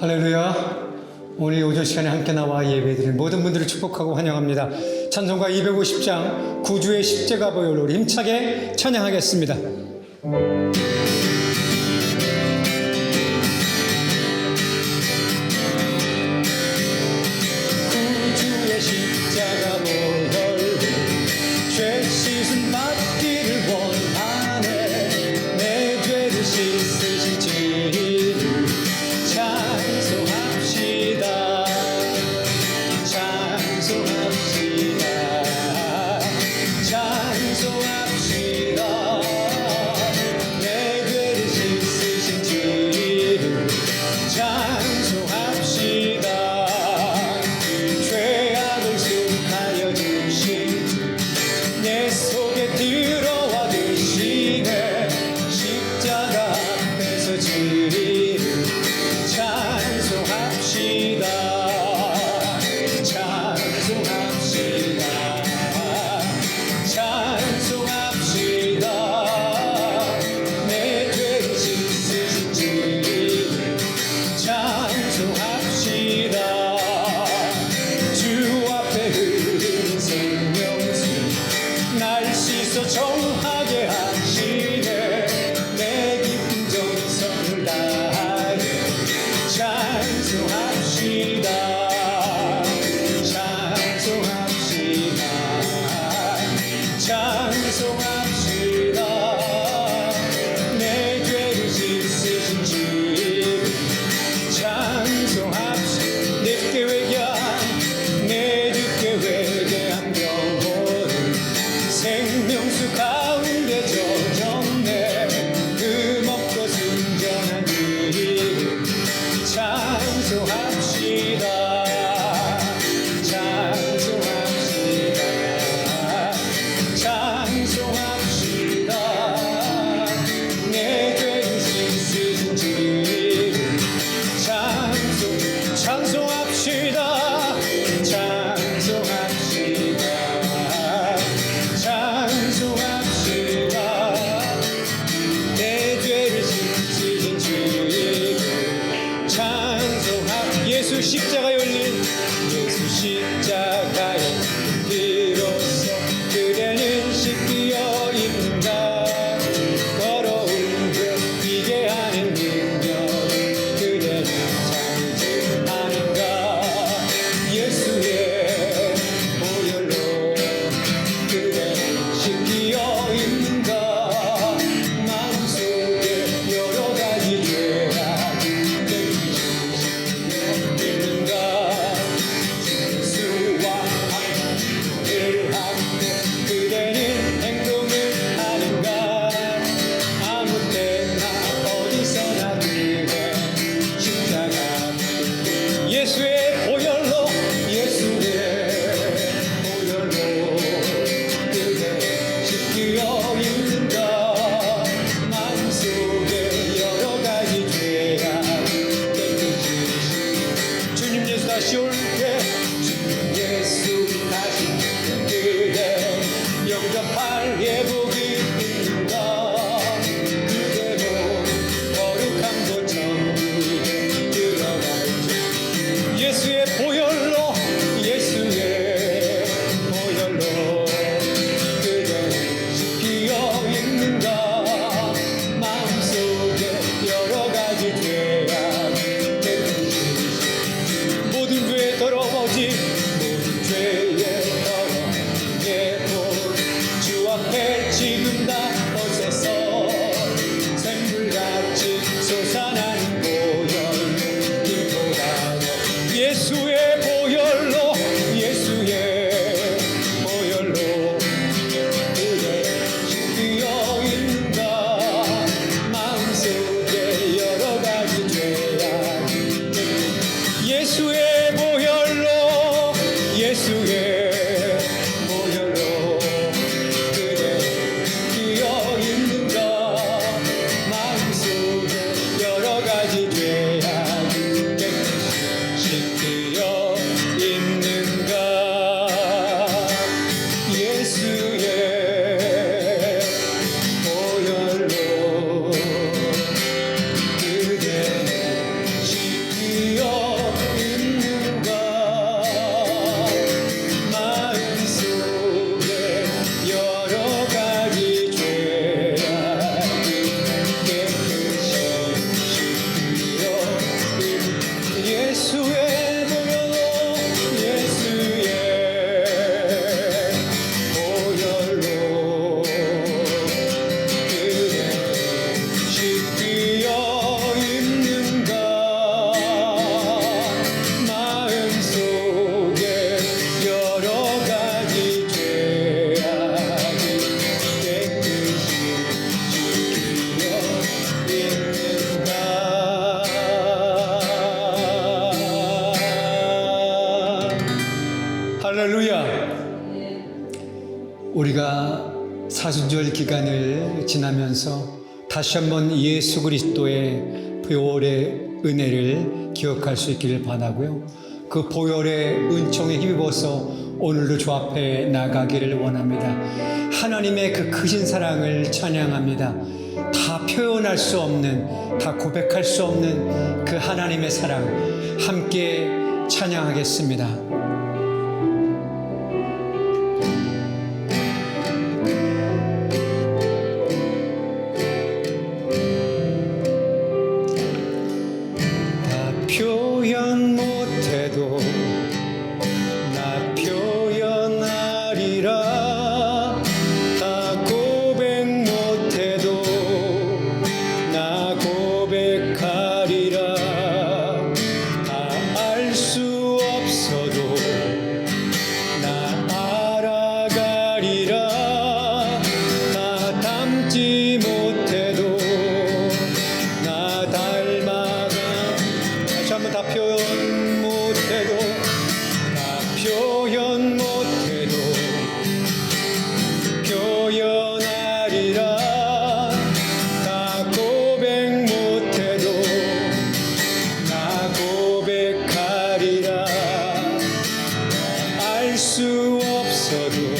할렐루야. 오늘 오전 시간에 함께 나와 예배드린 모든 분들을 축복하고 환영합니다. 찬송가 250장 구주의 십자가 보혈로 힘차게 찬양하겠습니다. 할렐루야! 우리가 사순절 기간을 지나면서 다시 한번 예수 그리스도의 보혈의 은혜를 기억할 수 있기를 바라고요. 그 보혈의 은총에 힘입어서 오늘도 주 앞에 나가기를 원합니다. 하나님의 그 크신 사랑을 찬양합니다. 다 표현할 수 없는, 다 고백할 수 없는 그 하나님의 사랑 함께 찬양하겠습니다. pássaro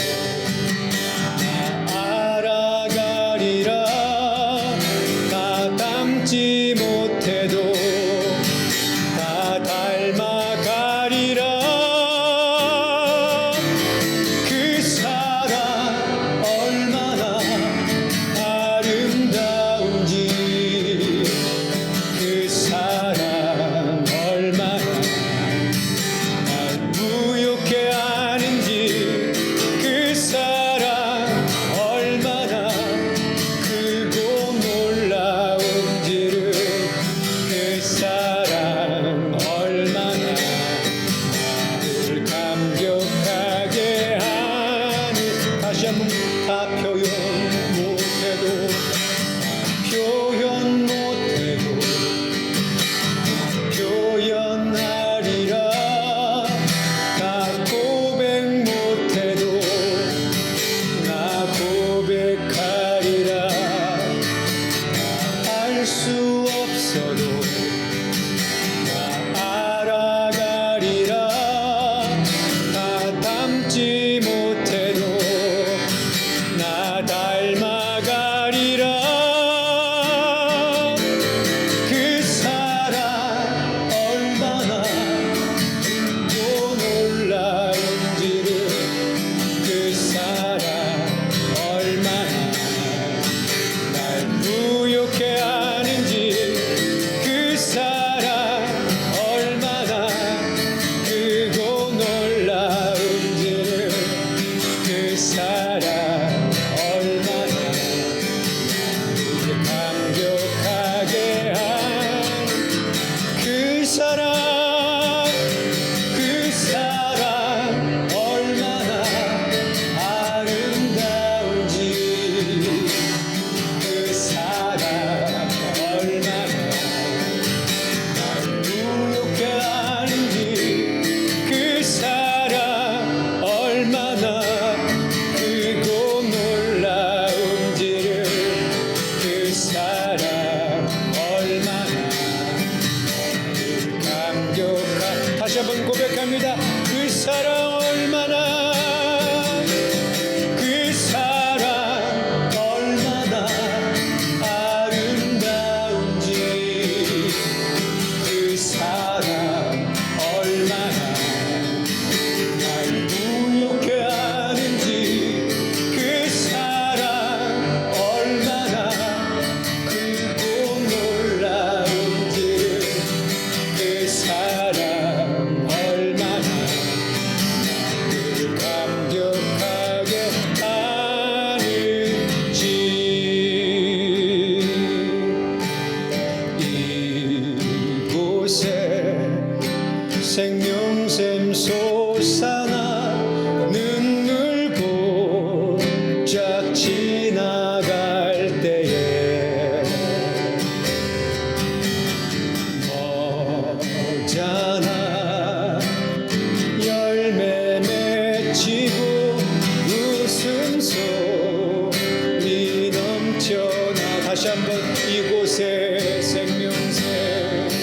이곳에 생명새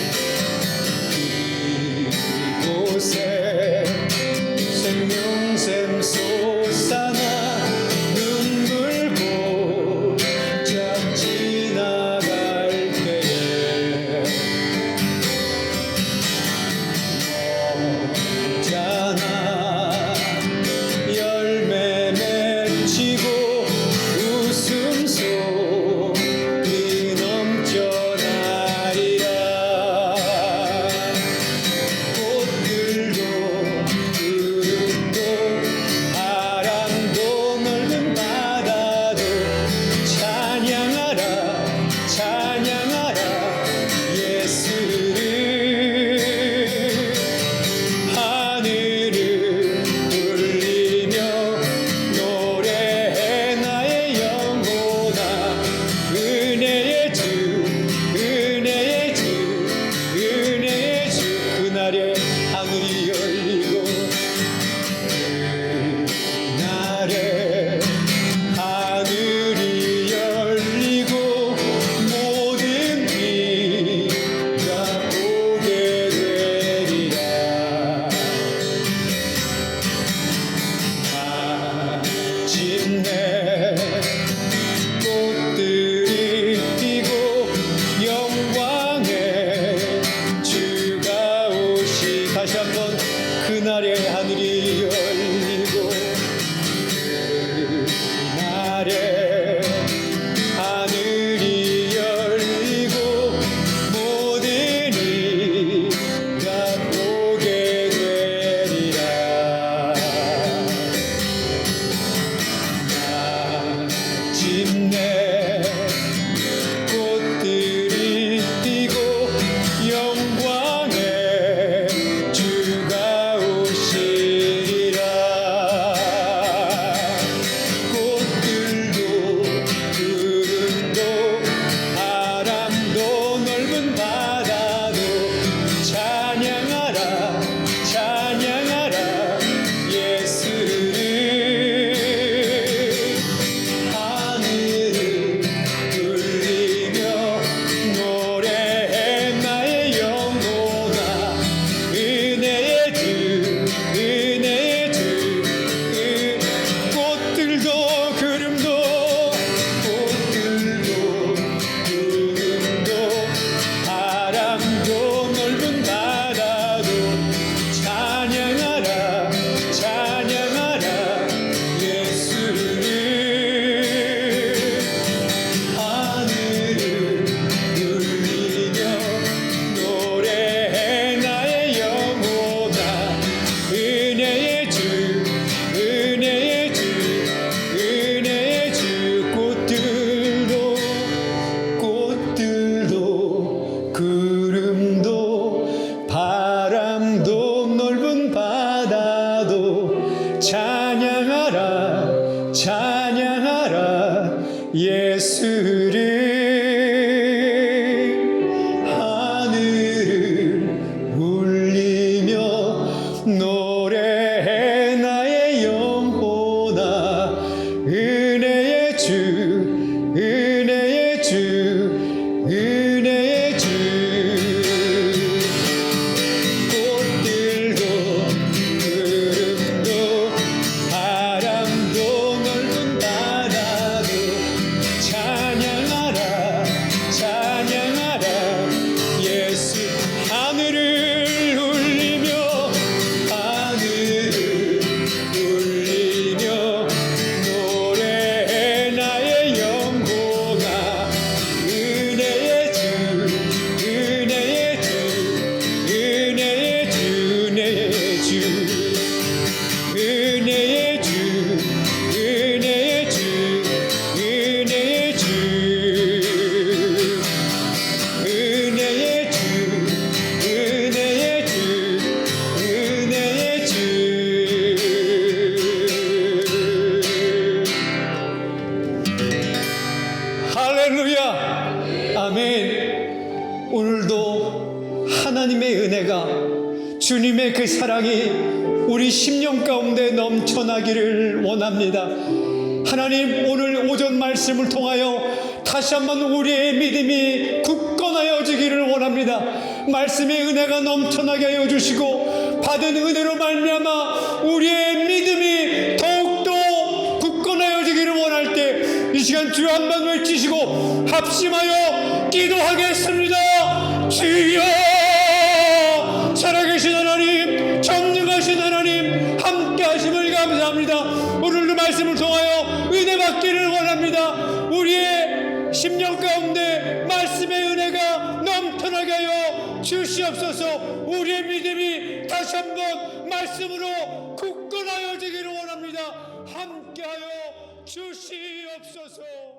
한번 그날의 하늘이 할렐루야. 아멘. 오늘도 하나님의 은혜가 주님의 그 사랑이 우리 심령 가운데 넘쳐나기를 원합니다. 하나님 오늘 오전 말씀을 통하여 다시 한번 우리의 믿음이 굳건하여 지기를 원합니다. 말씀의 은혜가 넘쳐나게 하여 주시고 받은 은혜로 말미암아 우리의 믿음이 시간 주여 한번 외치시고 합심하여 기도하겠습니다. 주여 살아계신 하나님 전능하신 하나님 함께 하심을 감사합니다. 오늘도 말씀을 통하여 은혜 받기를 원합니다. 우리의 심령 가운데 말씀의 은혜가 넘쳐나게 하여 주시옵소서. 우리의 믿음이 다시 한번 말씀으로 주시옵소서